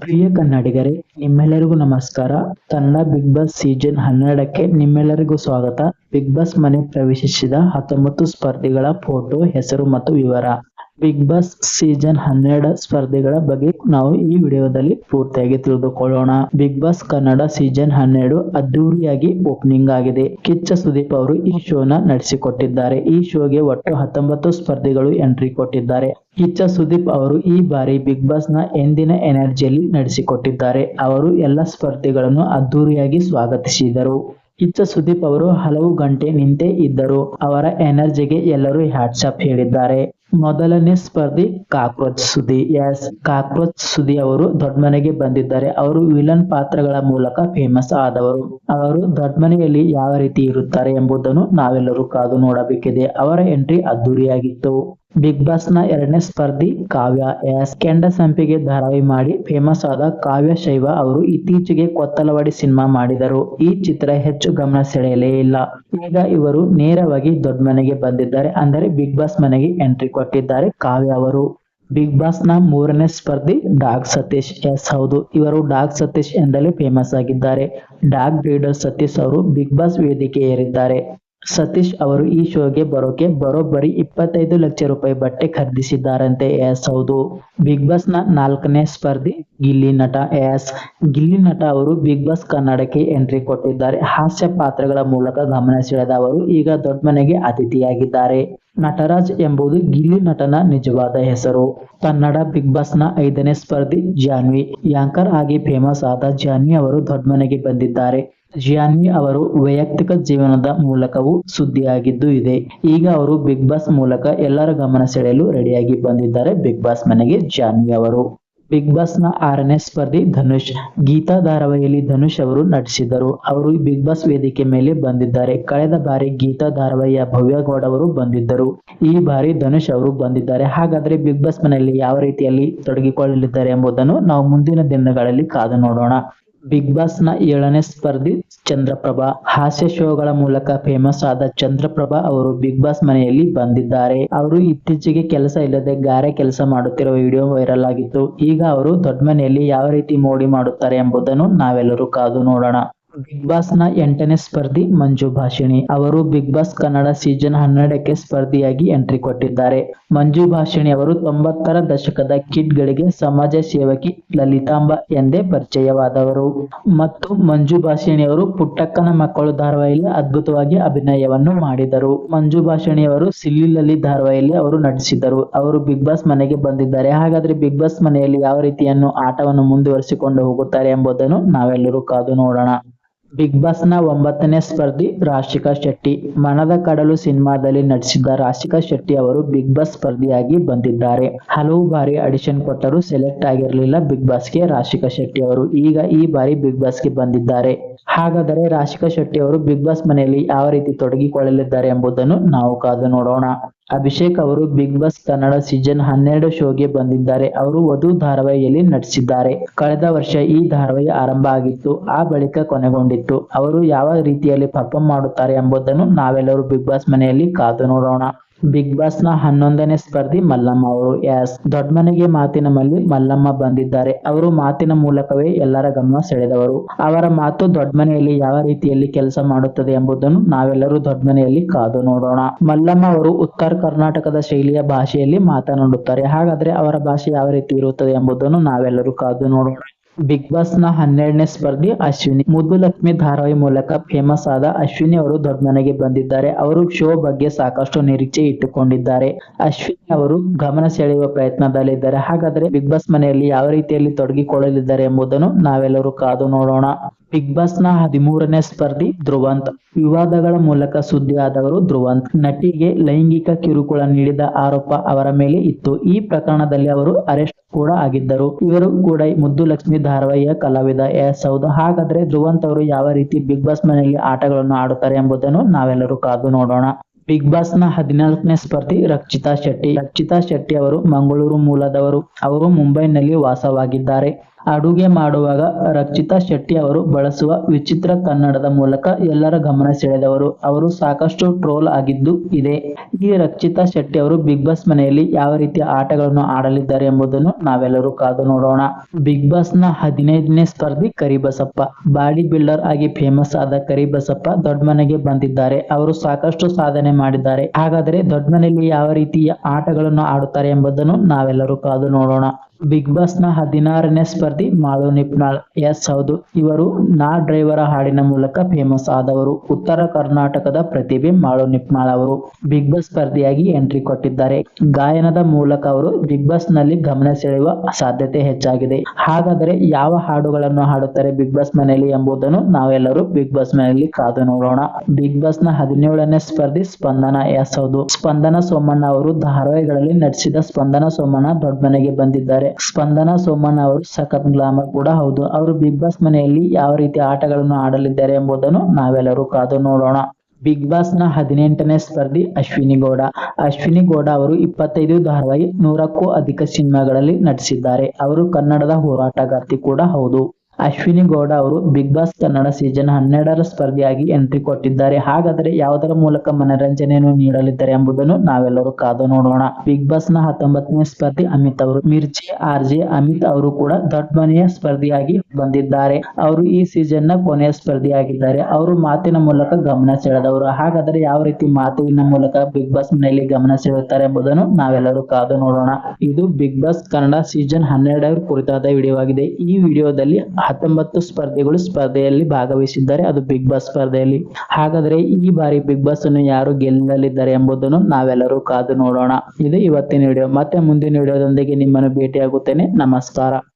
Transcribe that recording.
ಪ್ರಿಯ ಕನ್ನಡಿಗರೇ, ನಿಮ್ಮೆಲ್ಲರಿಗೂ ನಮಸ್ಕಾರ. Kannada big boss season ಹನ್ನೆರಡಕ್ಕೆ ನಿಮ್ಮೆಲ್ಲರಿಗೂ ಸ್ವಾಗತ. ಬಿಗ್ ಬಾಸ್ ಮನೆ ಪ್ರವೇಶಿಸಿದ ಹತ್ತೊಂಬತ್ತು ಸ್ಪರ್ಧಿಗಳ ಫೋಟೋ ಹೆಸರು ಮತ್ತು ವಿವರ. ಬಿಗ್ ಬಾಸ್ ಸೀಸನ್ ಹನ್ನೆರಡ ಸ್ಪರ್ಧೆಗಳ ಬಗ್ಗೆ ನಾವು ಈ ವಿಡಿಯೋದಲ್ಲಿ ಪೂರ್ತಿಯಾಗಿ ತಿಳಿದುಕೊಳ್ಳೋಣ. ಬಿಗ್ ಬಾಸ್ ಕನ್ನಡ ಸೀಸನ್ ಹನ್ನೆರಡು ಅದ್ದೂರಿಯಾಗಿ ಓಪನಿಂಗ್ ಆಗಿದೆ. ಕಿಚ್ಚ ಸುದೀಪ್ ಅವರು ಈ ಶೋನ ನಡೆಸಿಕೊಟ್ಟಿದ್ದಾರೆ. ಈ ಶೋಗೆ ಒಟ್ಟು ಹತ್ತೊಂಬತ್ತು ಸ್ಪರ್ಧಿಗಳು ಎಂಟ್ರಿ ಕೊಟ್ಟಿದ್ದಾರೆ. ಕಿಚ್ಚ ಸುದೀಪ್ ಅವರು ಈ ಬಾರಿ ಬಿಗ್ ಬಾಸ್ನ ಎಂದಿನ ಎನರ್ಜಿಯಲ್ಲಿ ನಡೆಸಿಕೊಟ್ಟಿದ್ದಾರೆ. ಅವರು ಎಲ್ಲ ಸ್ಪರ್ಧಿಗಳನ್ನು ಅದ್ದೂರಿಯಾಗಿ ಸ್ವಾಗತಿಸಿದರು. ಕಿಚ್ಚ ಸುದೀಪ್ ಅವರು ಹಲವು ಗಂಟೆ ನಿಂತೇ ಇದ್ದರು. ಅವರ ಎನರ್ಜಿಗೆ ಎಲ್ಲರೂ ಹ್ಯಾಟ್ಸಪ್ ಹೇಳಿದ್ದಾರೆ. ಮೊದಲನೇ ಸ್ಪರ್ಧಿ cockroach Sudhi yes. Cockroach Sudhi ಅವರು ದೊಡ್ಡಮನೆಗೆ ಬಂದಿದ್ದಾರೆ. ಅವರು ವಿಲನ್ ಪಾತ್ರಗಳ ಮೂಲಕ ಫೇಮಸ್ ಆದವರು. ಅವರು ದೊಡ್ಡಮನೆಯಲ್ಲಿ ಯಾವ ರೀತಿ ಇರುತ್ತಾರೆ ಎಂಬುದನ್ನು ನಾವೆಲ್ಲರೂ ಕಾದು ನೋಡಬೇಕಿದೆ. ಅವರ ಎಂಟ್ರಿ ಅದ್ದೂರಿಯಾಗಿತ್ತು ಬಿಗ್ ಬಾಸ್ನ ಎರಡನೇ ಸ್ಪರ್ಧಿ ಕಾವ್ಯ ಎಸ್. ಕೆಂಡ ಸಂಪಿಗೆ ಧಾರಾವಾಹಿ ಮಾಡಿ ಫೇಮಸ್ ಆದ ಕಾವ್ಯ ಶೈವ ಅವರು ಇತ್ತೀಚೆಗೆ ಕೊತ್ತಲವಾಡಿ ಸಿನಿಮಾ ಮಾಡಿದರು. ಈ ಚಿತ್ರ ಹೆಚ್ಚು ಗಮನ ಸೆಳೆಯಲೇ ಇಲ್ಲ. ಈಗ ಇವರು ನೇರವಾಗಿ ದೊಡ್ಡ ಮನೆಗೆ ಬಂದಿದ್ದಾರೆ. ಅಂದರೆ ಬಿಗ್ ಬಾಸ್ ಮನೆಗೆ ಎಂಟ್ರಿ ಕೊಟ್ಟಿದ್ದಾರೆ ಕಾವ್ಯ ಅವರು. ಬಿಗ್ ಬಾಸ್ನ ಮೂರನೇ ಸ್ಪರ್ಧಿ ಡಾಗ್ ಸತೀಶ್ ಎಸ್. ಹೌದು, ಇವರು ಡಾಗ್ ಸತೀಶ್ ಎಂದಲೇ ಫೇಮಸ್ ಆಗಿದ್ದಾರೆ. ಡಾಗ್ ಬ್ರೀಡರ್ ಸತೀಶ್ ಅವರು ಬಿಗ್ ಬಾಸ್ ವೇದಿಕೆ ಏರಿದ್ದಾರೆ ಸತೀಶ್ ಅವರು ಈ ಶೋಗೆ ಬರೋಕೆ ಬರೋಬ್ಬರಿ ಇಪ್ಪತ್ತೈದು ಲಕ್ಷ ರೂಪಾಯಿ ಬಟ್ಟೆ ಖರೀದಿಸಿದ್ದಾರಂತೆ ಎಸ್. ಹೌದು. ಬಿಗ್ ಬಾಸ್ನ ನಾಲ್ಕನೇ ಸ್ಪರ್ಧಿ ಗಿಲ್ಲಿ ನಟ ಎಸ್. ಗಿಲ್ಲಿ ನಟ ಅವರು ಬಿಗ್ ಬಾಸ್ ಕನ್ನಡಕ್ಕೆ ಎಂಟ್ರಿ ಕೊಟ್ಟಿದ್ದಾರೆ. ಹಾಸ್ಯ ಪಾತ್ರಗಳ ಮೂಲಕ ಗಮನ ಸೆಳೆದ ಅವರು ಈಗ ದೊಡ್ಡ ಮನೆಗೆ ಅತಿಥಿಯಾಗಿದ್ದಾರೆ. ನಟರಾಜ್ ಎಂಬುದು ಗಿಲ್ಲಿ ನಟನ ನಿಜವಾದ ಹೆಸರು. ಕನ್ನಡ ಬಿಗ್ ಬಾಸ್ನ ಐದನೇ ಸ್ಪರ್ಧಿ ಜಾನ್ವಿ. ಯಾಂಕರ್ ಆಗಿ ಫೇಮಸ್ ಆದ ಜಾನ್ವಿ ಅವರು ದೊಡ್ಡ ಮನೆಗೆ ಬಂದಿದ್ದಾರೆ. ಜಿಯಾನ್ವಿ ಅವರು ವೈಯಕ್ತಿಕ ಜೀವನದ ಮೂಲಕವೂ ಸುದ್ದಿಯಾಗಿದ್ದು ಇದೆ. ಈಗ ಅವರು ಬಿಗ್ ಬಾಸ್ ಮೂಲಕ ಎಲ್ಲರ ಗಮನ ಸೆಳೆಯಲು ರೆಡಿಯಾಗಿ ಬಂದಿದ್ದಾರೆ ಬಿಗ್ ಬಾಸ್ ಮನೆಗೆ ಜಾನ್ವಿ ಅವರು. ಬಿಗ್ ಬಾಸ್ನ ಆರನೇ ಸ್ಪರ್ಧಿ ಧನುಷ್, ಗೀತಾ ಧಾರಾವಾಹಿಯಲ್ಲಿ ಧನುಷ್ ಅವರು ನಟಿಸಿದರು ಅವರು ಬಿಗ್ ಬಾಸ್ ವೇದಿಕೆ ಮೇಲೆ ಬಂದಿದ್ದಾರೆ. ಕಳೆದ ಬಾರಿ ಗೀತಾ ಧಾರಾವಾಹಿಯ ಭವ್ಯಗೌಡ ಅವರು ಬಂದಿದ್ದರು. ಈ ಬಾರಿ ಧನುಷ್ ಅವರು ಬಂದಿದ್ದಾರೆ. ಹಾಗಾದ್ರೆ ಬಿಗ್ ಬಾಸ್ ಮನೆಯಲ್ಲಿ ಯಾವ ರೀತಿಯಲ್ಲಿ ತೊಡಗಿಕೊಳ್ಳಲಿದ್ದಾರೆ ಎಂಬುದನ್ನು ನಾವು ಮುಂದಿನ ದಿನಗಳಲ್ಲಿ ಕಾದು ನೋಡೋಣ. ಬಿಗ್ ಬಾಸ್ನ ಏಳನೇ ಸ್ಪರ್ಧಿ ಚಂದ್ರಪ್ರಭಾ. ಹಾಸ್ಯ ಶೋಗಳ ಮೂಲಕ ಫೇಮಸ್ ಆದ ಚಂದ್ರಪ್ರಭಾ ಅವರು ಬಿಗ್ ಬಾಸ್ ಮನೆಯಲ್ಲಿ ಬಂದಿದ್ದಾರೆ. ಅವರು ಇತ್ತೀಚೆಗೆ ಕೆಲಸ ಇಲ್ಲದೆ ಗಾರೆ ಕೆಲಸ ಮಾಡುತ್ತಿರುವ ವಿಡಿಯೋ ವೈರಲ್ ಆಗಿತ್ತು. ಈಗ ಅವರು ದೊಡ್ಡ ಮನೆಯಲ್ಲಿ ಯಾವ ರೀತಿ ಮೋಡಿ ಮಾಡುತ್ತಾರೆ ಎಂಬುದನ್ನು ನಾವೆಲ್ಲರೂ ಕಾದು ನೋಡೋಣ. ಬಿಗ್ ಬಾಸ್ನ ಎಂಟನೇ ಸ್ಪರ್ಧಿ ಮಂಜು ಭಾಷಿಣಿ. ಅವರು ಬಿಗ್ ಬಾಸ್ ಕನ್ನಡ ಸೀಸನ್ ಹನ್ನೆರಡಕ್ಕೆ ಸ್ಪರ್ಧಿಯಾಗಿ ಎಂಟ್ರಿ ಕೊಟ್ಟಿದ್ದಾರೆ. ಮಂಜು ಭಾಷಿಣಿ ಅವರು ತೊಂಬತ್ತರ ದಶಕದ ಕಿಡ್ ಗಳಿಗೆ ಸಮಾಜ ಸೇವಕಿ ಲಲಿತಾಂಬ ಎಂದೇ ಪರಿಚಯವಾದವರು. ಮತ್ತು ಮಂಜು ಭಾಷಿಣಿ ಅವರು ಪುಟ್ಟಕ್ಕನ ಮಕ್ಕಳು ಧಾರಾವಾಹಿಯಲ್ಲಿ ಅದ್ಭುತವಾಗಿ ಅಭಿನಯವನ್ನು ಮಾಡಿದರು. ಮಂಜು ಭಾಷಿಣಿ ಅವರು ಸಿಲ್ಲಿಲಲ್ಲಿ ಧಾರಾವಾಹಿಯಲ್ಲಿ ಅವರು ನಟಿಸಿದರು. ಅವರು ಬಿಗ್ ಬಾಸ್ ಮನೆಗೆ ಬಂದಿದ್ದಾರೆ. ಹಾಗಾದ್ರೆ ಬಿಗ್ ಬಾಸ್ ಮನೆಯಲ್ಲಿ ಯಾವ ರೀತಿಯನ್ನು ಆಟವನ್ನು ಮುಂದುವರಿಸಿಕೊಂಡು ಹೋಗುತ್ತಾರೆ ಎಂಬುದನ್ನು ನಾವೆಲ್ಲರೂ ಕಾದು ನೋಡೋಣ. ಬಿಗ್ ಬಾಸ್ನ ಒಂಬತ್ತನೇ ಸ್ಪರ್ಧಿ ರಾಶಿಕಾ ಶೆಟ್ಟಿ. ಮನದ ಕಡಲು ಸಿನಿಮಾದಲ್ಲಿ ನಟಿಸಿದ್ದ ರಾಶಿಕಾ ಶೆಟ್ಟಿ ಅವರು ಬಿಗ್ ಬಾಸ್ ಸ್ಪರ್ಧಿಯಾಗಿ ಬಂದಿದ್ದಾರೆ. ಹಲವು ಬಾರಿ ಅಡಿಷನ್ ಕೊಟ್ಟರೂ ಸೆಲೆಕ್ಟ್ ಆಗಿರಲಿಲ್ಲ ಬಿಗ್ ಬಾಸ್ಗೆ ರಾಶಿಕಾ ಶೆಟ್ಟಿ ಅವರು. ಈಗ ಈ ಬಾರಿ ಬಿಗ್ ಬಾಸ್ಗೆ ಬಂದಿದ್ದಾರೆ. ಹಾಗಾದರೆ ರಾಶಿಕಾ ಶೆಟ್ಟಿ ಅವರು ಬಿಗ್ ಬಾಸ್ ಮನೆಯಲ್ಲಿ ಯಾವ ರೀತಿ ತೊಡಗಿಕೊಳ್ಳಲಿದ್ದಾರೆ ಎಂಬುದನ್ನು ನಾವು ಕಾದು ನೋಡೋಣ. ಅಭಿಷೇಕ್ ಅವರು ಬಿಗ್ ಬಾಸ್ ಕನ್ನಡ ಸೀಸನ್ ಹನ್ನೆರಡು ಶೋಗೆ ಬಂದಿದ್ದಾರೆ. ಅವರು ವಧು ಧಾರಾವಾಹಿಯಲ್ಲಿ ನಟಿಸಿದ್ದಾರೆ. ಕಳೆದ ವರ್ಷ ಈ ಧಾರಾವಾಹಿ ಆರಂಭ ಆಗಿತ್ತು. ಆ ಬಳಿಕ ಕೊನೆಗೊಂಡಿತ್ತು. ಅವರು ಯಾವ ರೀತಿಯಲ್ಲಿ ಪರ್ಫಾರ್ಮ್ ಮಾಡುತ್ತಾರೆ ಎಂಬುದನ್ನು ನಾವೆಲ್ಲರೂ ಬಿಗ್ ಬಾಸ್ ಮನೆಯಲ್ಲಿ ಕಾದು ನೋಡೋಣ. ಬಿಗ್ ಬಾಸ್ನ ಹನ್ನೊಂದನೇ ಸ್ಪರ್ಧಿ ಮಲ್ಲಮ್ಮ ಅವರು. ಎಸ್ ದೊಡ್ಡ ಮನೆಗೆ ಮಾತಿನ ಮಲ್ಲಿ ಮಲ್ಲಮ್ಮ ಬಂದಿದ್ದಾರೆ. ಅವರು ಮಾತಿನ ಮೂಲಕವೇ ಎಲ್ಲರ ಗಮನ ಸೆಳೆದವರು. ಅವರ ಮಾತು ದೊಡ್ಡ ಮನೆಯಲ್ಲಿ ಯಾವ ರೀತಿಯಲ್ಲಿ ಕೆಲಸ ಮಾಡುತ್ತದೆ ಎಂಬುದನ್ನು ನಾವೆಲ್ಲರೂ ದೊಡ್ಡ ಮನೆಯಲ್ಲಿ ಕಾದು ನೋಡೋಣ. ಮಲ್ಲಮ್ಮ ಅವರು ಉತ್ತರ ಕರ್ನಾಟಕದ ಶೈಲಿಯ ಭಾಷೆಯಲ್ಲಿ ಮಾತನಾಡುತ್ತಾರೆ. ಹಾಗಾದ್ರೆ ಅವರ ಭಾಷೆ ಯಾವ ರೀತಿ ಇರುತ್ತದೆ ಎಂಬುದನ್ನು ನಾವೆಲ್ಲರೂ ಕಾದು ನೋಡೋಣ. ಬಿಗ್ ಬಾಸ್ನ ಹನ್ನೆರಡನೇ ಸ್ಪರ್ಧಿ ಅಶ್ವಿನಿ. ಮುದ್ದು ಲಕ್ಷ್ಮಿ ಧಾರಾವಾಹಿ ಮೂಲಕ ಫೇಮಸ್ ಆದ ಅಶ್ವಿನಿ ಅವರು ದೊಡ್ಡ ಮನೆಗೆ ಬಂದಿದ್ದಾರೆ. ಅವರು ಶೋ ಬಗ್ಗೆ ಸಾಕಷ್ಟು ನಿರೀಕ್ಷೆ ಇಟ್ಟುಕೊಂಡಿದ್ದಾರೆ. ಅಶ್ವಿನಿ ಅವರು ಗಮನ ಸೆಳೆಯುವ ಪ್ರಯತ್ನದಲ್ಲಿದ್ದಾರೆ. ಹಾಗಾದ್ರೆ ಬಿಗ್ ಬಾಸ್ ಮನೆಯಲ್ಲಿ ಯಾವ ರೀತಿಯಲ್ಲಿ ತೊಡಗಿಕೊಳ್ಳಲಿದ್ದಾರೆ ಎಂಬುದನ್ನು ನಾವೆಲ್ಲರೂ ಕಾದು ನೋಡೋಣ. ಬಿಗ್ ಬಾಸ್ನ ಹದಿಮೂರನೇ ಸ್ಪರ್ಧಿ ಧ್ರುವಂತ್. ವಿವಾದಗಳ ಮೂಲಕ ಸುದ್ದಿಯಾದವರು ಧ್ರುವಂತ್. ನಟಿಗೆ ಲೈಂಗಿಕ ಕಿರುಕುಳ ನೀಡಿದ ಆರೋಪ ಅವರ ಮೇಲೆ ಇತ್ತು. ಈ ಪ್ರಕರಣದಲ್ಲಿ ಅವರು ಅರೆಸ್ಟ್ ಕೂಡ ಆಗಿದ್ದರು. ಇವರು ಕೂಡ ಮುದ್ದು ಲಕ್ಷ್ಮಿ ಧಾರಾವಾಹಿಯ ಕಲಾವಿದ. ಎಸ್ ಹೌದು ಹಾಗಾದ್ರೆ ಧ್ರುವಂತ್ ಅವರು ಯಾವ ರೀತಿ ಬಿಗ್ ಬಾಸ್ ಮನೆಯಲ್ಲಿ ಆಟಗಳನ್ನು ಆಡುತ್ತಾರೆ ಎಂಬುದನ್ನು ನಾವೆಲ್ಲರೂ ಕಾದು ನೋಡೋಣ. ಬಿಗ್ ಬಾಸ್ನ ಹದಿನಾಲ್ಕನೇ ಸ್ಪರ್ಧಿ ರಕ್ಷಿತಾ ಶೆಟ್ಟಿ. ರಕ್ಷಿತಾ ಶೆಟ್ಟಿ ಅವರು ಮಂಗಳೂರು ಮೂಲದವರು. ಅವರು ಮುಂಬೈನಲ್ಲಿ ವಾಸವಾಗಿದ್ದಾರೆ. ಅಡುಗೆ ಮಾಡುವಾಗ ರಕ್ಷಿತಾ ಶೆಟ್ಟಿ ಅವರು ಬಳಸುವ ವಿಚಿತ್ರ ಕನ್ನಡದ ಮೂಲಕ ಎಲ್ಲರ ಗಮನ ಸೆಳೆದವರು. ಅವರು ಸಾಕಷ್ಟು ಟ್ರೋಲ್ ಆಗಿದ್ದು ಇದೆ. ಈ ರಕ್ಷಿತಾ ಶೆಟ್ಟಿ ಅವರು ಬಿಗ್ ಬಾಸ್ ಮನೆಯಲ್ಲಿ ಯಾವ ರೀತಿಯ ಆಟಗಳನ್ನು ಆಡಲಿದ್ದಾರೆ ಎಂಬುದನ್ನು ನಾವೆಲ್ಲರೂ ಕಾದು ನೋಡೋಣ. ಬಿಗ್ ಬಾಸ್ನ ಹದಿನೈದನೇ ಸ್ಪರ್ಧಿ ಕರಿಬಸಪ್ಪ. ಬಾಡಿ ಬಿಲ್ಡರ್ ಆಗಿ ಫೇಮಸ್ ಆದ ಕರಿಬಸಪ್ಪ ದೊಡ್ಡ ಮನೆಗೆ ಬಂದಿದ್ದಾರೆ. ಅವರು ಸಾಕಷ್ಟು ಸಾಧನೆ ಮಾಡಿದ್ದಾರೆ. ಹಾಗಾದರೆ ದೊಡ್ಡ ಮನೆಯಲ್ಲಿ ಯಾವ ರೀತಿಯ ಆಟಗಳನ್ನು ಆಡುತ್ತಾರೆ ಎಂಬುದನ್ನು ನಾವೆಲ್ಲರೂ ಕಾದು ನೋಡೋಣ. ಬಿಗ್ ಬಾಸ್ನ ಹದಿನಾರನೇ ಸ್ಪರ್ಧಿ ಮಾಳು ನಿಪ್ನಾಳ್. ಎಸ್, ಹೌದು. ಇವರು ನಾ ಡ್ರೈವರ ಹಾಡಿನ ಮೂಲಕ ಫೇಮಸ್ ಆದವರು. ಉತ್ತರ ಕರ್ನಾಟಕದ ಪ್ರತಿಭೆ ಮಾಳು ನಿಪ್ನಾಳ್ ಅವರು. ಬಿಗ್ ಬಾಸ್ ಸ್ಪರ್ಧಿಯಾಗಿ ಎಂಟ್ರಿ ಕೊಟ್ಟಿದ್ದಾರೆ. ಗಾಯನದ ಮೂಲಕ ಅವರು ಬಿಗ್ ಬಾಸ್ನಲ್ಲಿ ಗಮನ ಸೆಳೆಯುವ ಸಾಧ್ಯತೆ ಹೆಚ್ಚಾಗಿದೆ. ಹಾಗಾದರೆ ಯಾವ ಹಾಡುಗಳನ್ನು ಹಾಡುತ್ತಾರೆ ಬಿಗ್ ಬಾಸ್ ಮನೆಯಲ್ಲಿ ಎಂಬುದನ್ನು ನಾವೆಲ್ಲರೂ ಬಿಗ್ ಬಾಸ್ ಮನೆಯಲ್ಲಿ ಕಾದು ನೋಡೋಣ. ಬಿಗ್ ಬಾಸ್ನ ಹದಿನೇಳನೇ ಸ್ಪರ್ಧಿ ಸ್ಪಂದನ, ಎಸ್, ಹೌದು. ಸ್ಪಂದನ ಸೋಮಣ್ಣ ಅವರು ಧಾರಾವಾಹಿಗಳಲ್ಲಿ ನಟಿಸಿದ ಸ್ಪಂದನ ಸೋಮಣ್ಣ ದೊಡ್ಡ ಮನೆಗೆ ಬಂದಿದ್ದಾರೆ. ಸ್ಪಂದನ ಸೋಮಣ್ಣ ಅವರು ಸಖತ್ ಗ್ಲಾಮರ್ ಕೂಡ ಹೌದು. ಅವರು ಬಿಗ್ ಬಾಸ್ ಮನೆಯಲ್ಲಿ ಯಾವ ರೀತಿ ಆಟಗಳನ್ನು ಆಡಲಿದ್ದಾರೆ ಎಂಬುದನ್ನು ನಾವೆಲ್ಲರೂ ಕಾದು ನೋಡೋಣ. ಬಿಗ್ ಬಾಸ್ನ ಹದಿನೆಂಟನೇ ಸ್ಪರ್ಧಿ ಅಶ್ವಿನಿ ಗೌಡ. ಅಶ್ವಿನಿ ಗೌಡ ಅವರು ಇಪ್ಪತ್ತೈದು ಧಾರಾವಾಹಿ ನೂರಕ್ಕೂ ಅಧಿಕ ಸಿನಿಮಾಗಳಲ್ಲಿ ನಟಿಸಿದ್ದಾರೆ. ಅವರು ಕನ್ನಡದ ಹೋರಾಟಗಾರ್ತಿ ಕೂಡ ಹೌದು. ಅಶ್ವಿನಿ ಗೌಡ ಅವರು ಬಿಗ್ ಬಾಸ್ ಕನ್ನಡ ಸೀಸನ್ ಹನ್ನೆರಡರ ಸ್ಪರ್ಧಿಯಾಗಿ ಎಂಟ್ರಿ ಕೊಟ್ಟಿದ್ದಾರೆ. ಹಾಗಾದರೆ ಯಾವುದರ ಮೂಲಕ ಮನರಂಜನೆಯನ್ನು ನೀಡಲಿದ್ದಾರೆ ಎಂಬುದನ್ನು ನಾವೆಲ್ಲರೂ ಕಾದು ನೋಡೋಣ. ಬಿಗ್ ಬಾಸ್ನ ಹತ್ತೊಂಬತ್ತನೇ ಸ್ಪರ್ಧಿ ಅಮಿತ್ ಅವರು, ಮಿರ್ಚಿ, ಆರ್ ಜೆ, ಅಮಿತ್ ಅವರು ಕೂಡ ದೊಡ್ಡ ಮನೆಯ ಸ್ಪರ್ಧಿಯಾಗಿ ಬಂದಿದ್ದಾರೆ. ಅವರು ಈ ಸೀಸನ್ನ ಕೊನೆಯ ಸ್ಪರ್ಧಿಯಾಗಿದ್ದಾರೆ. ಅವರು ಮಾತಿನ ಮೂಲಕ ಗಮನ ಸೆಳೆದವರು. ಹಾಗಾದರೆ ಯಾವ ರೀತಿ ಮಾತಿನ ಮೂಲಕ ಬಿಗ್ ಬಾಸ್ ಮನೆಯಲ್ಲಿ ಗಮನ ಸೆಳೆಯುತ್ತಾರೆ ಎಂಬುದನ್ನು ನಾವೆಲ್ಲರೂ ಕಾದು ನೋಡೋಣ. ಇದು ಬಿಗ್ ಬಾಸ್ ಕನ್ನಡ ಸೀಸನ್ ಹನ್ನೆರಡರ ಕುರಿತಾದ ವಿಡಿಯೋ ಆಗಿದೆ ಈ ವಿಡಿಯೋದಲ್ಲಿ ಹತ್ತೊಂಬತ್ತು ಸ್ಪರ್ಧಿಗಳು ಸ್ಪರ್ಧೆಯಲ್ಲಿ ಭಾಗವಹಿಸಿದ್ದಾರೆ. ಅದು ಬಿಗ್ ಬಾಸ್ ಸ್ಪರ್ಧೆಯಲ್ಲಿ. ಹಾಗಾದ್ರೆ ಈ ಬಾರಿ ಬಿಗ್ ಬಾಸ್ ಅನ್ನು ಯಾರು ಗೆಲ್ಲಲಿದ್ದಾರೆ ಎಂಬುದನ್ನು ನಾವೆಲ್ಲರೂ ಕಾದು ನೋಡೋಣ. ಇದು ಇವತ್ತಿನ ವಿಡಿಯೋ ಮತ್ತೆ ಮುಂದಿನ ವಿಡಿಯೋದೊಂದಿಗೆ ನಿಮ್ಮನ್ನು ಭೇಟಿಯಾಗುತ್ತೇನೆ. ನಮಸ್ಕಾರ.